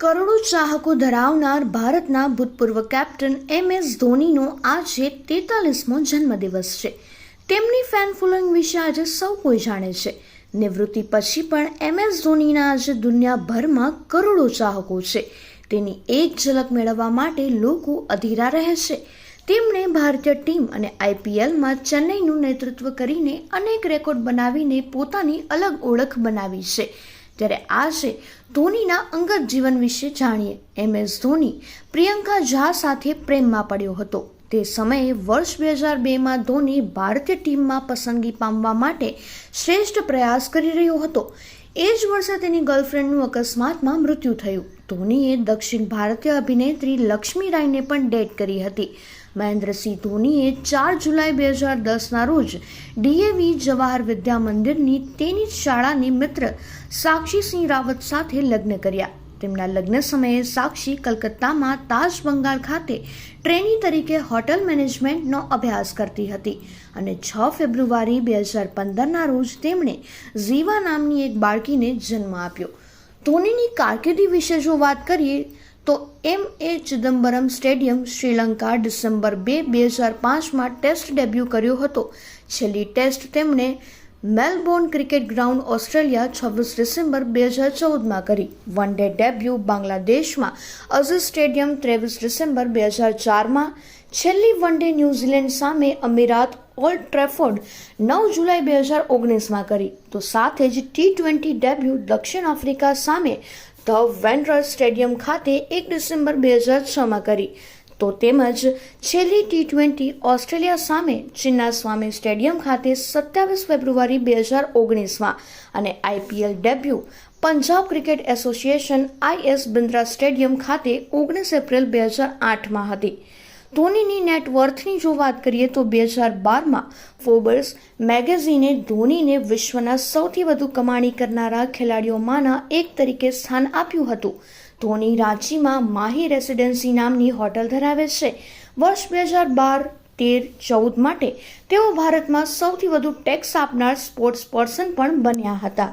કરોડો ચાહકો ધરાવનાર ભારતના ભૂતપૂર્વ કેપ્ટન એમ એસ ધોનીનો આજે તેતાલીસમો જન્મદિવસ છે. તેમની ફેન ફોલોઈંગ વિશે આજે સૌ કોઈ જાણે છે. નિવૃત્તિ પછી પણ એમ એસ ધોનીના આજે દુનિયાભરમાં કરોડો ચાહકો છે. તેની એક ઝલક મેળવવા માટે લોકો અધીરા રહે છે. તેમણે ભારતીય ટીમ અને આઈપીએલમાં ચેન્નઈનું નેતૃત્વ કરીને અનેક રેકોર્ડ બનાવીને પોતાની અલગ ઓળખ બનાવી છે. ત્યારે આજે ધોનીના અંગત જીવન વિશે જાણીએ. એમ એસ ધોની પ્રિયંકા ઝા સાથે પ્રેમમાં પડ્યો હતો. તે સમયે વર્ષ બે હજાર બેમાં ધોની ભારતીય ટીમમાં પસંદગી પામવા માટે શ્રેષ્ઠ પ્રયાસ કરી રહ્યો હતો. એ જ વર્ષે તેની ગર્લફ્રેન્ડનું અકસ્માતમાં મૃત્યુ થયું. ધોનીએ દક્ષિણ ભારતીય અભિનેત્રી લક્ષ્મી રાયને પણ ડેટ કરી હતી. મહેન્દ્રસિંહ ધોનીએ ચાર જુલાઈ બે હજાર દસના રોજ ડીએવી જવાહર વિદ્યા મંદિરની તેની જ શાળાની મિત્ર સાક્ષીસિંહ રાવત સાથે લગ્ન કર્યા. તેમના લગ્ન સમયે સાક્ષી કલકત્તામાં તાજ બંગાળ ખાતે ટ્રેની તરીકે હોટલ મેનેજમેન્ટનો અભ્યાસ કરતી હતી અને છ ફેબ્રુઆરી બે હજાર પંદરના રોજ તેમણે ઝીવા નામની એક બાળકીને જન્મ આપ્યો. ધોનીની કારકિર્દી વિશે જો વાત કરીએ તો M A Chidambaram stadium Sri Lanka December બે બે હજાર પાંચમાં ટેસ્ટ ડેબ્યુ કર્યો હતો. છેલ્લી ટેસ્ટ તેમણે મેલબોર્ન ક્રિકેટ ગ્રાઉન્ડ ઓસ્ટ્રેલિયા છવ્વીસ ડિસેમ્બર બે હજાર ચૌદમાં કરી. વન ડે ડેબ્યુ બાંગ્લાદેશમાં અઝીઝ સ્ટેડિયમ ત્રેવીસ ડિસેમ્બર બે હજાર ચારમાં છેલ્લી વન ડે ન્યૂઝીલેન્ડ સામે અમીરાત ઓલ્ડ ટ્રેફોર્ડ નવ જુલાઈ બે હજાર ઓગણીસમાં કરી. તો સાથે જ ટી ટ્વેન્ટી ડેબ્યુ દક્ષિણ આફ્રિકા સામે ધ વેન્ડર સ્ટેડિયમ ખાતે એક ડિસેમ્બર બે હજાર છમાં કરી. તો તેમજ છેલ્લી ટી ટ્વેન્ટી ઓસ્ટ્રેલિયા સામે ચિન્ના સ્વામી સ્ટેડિયમ ખાતે સત્યાવીસ ફેબ્રુઆરી બે હજાર ઓગણીસમાં અને IPL debut Punjab cricket association I S Bindra stadium ખાતે ઓગણીસ એપ્રિલ બે હજાર આઠમાં હતી. ધોનીની નેટવર્થની જો વાત કરીએ તો બે હજાર બારમાં ફોબર્સ મેગેઝિને ધોનીને વિશ્વના સૌથી વધુ કમાણી કરનારા ખેલાડીઓમાંના એક તરીકે સ્થાન આપ્યું હતું. ધોની રાંચીમાં માહી રેસિડેન્સી નામની હોટલ ધરાવે છે. વર્ષ બે હજાર બાર તેર ચૌદ માટે તેઓ ભારતમાં સૌથી વધુ ટેક્સ આપનાર સ્પોર્ટ્સ પર્સન પણ બન્યા હતા.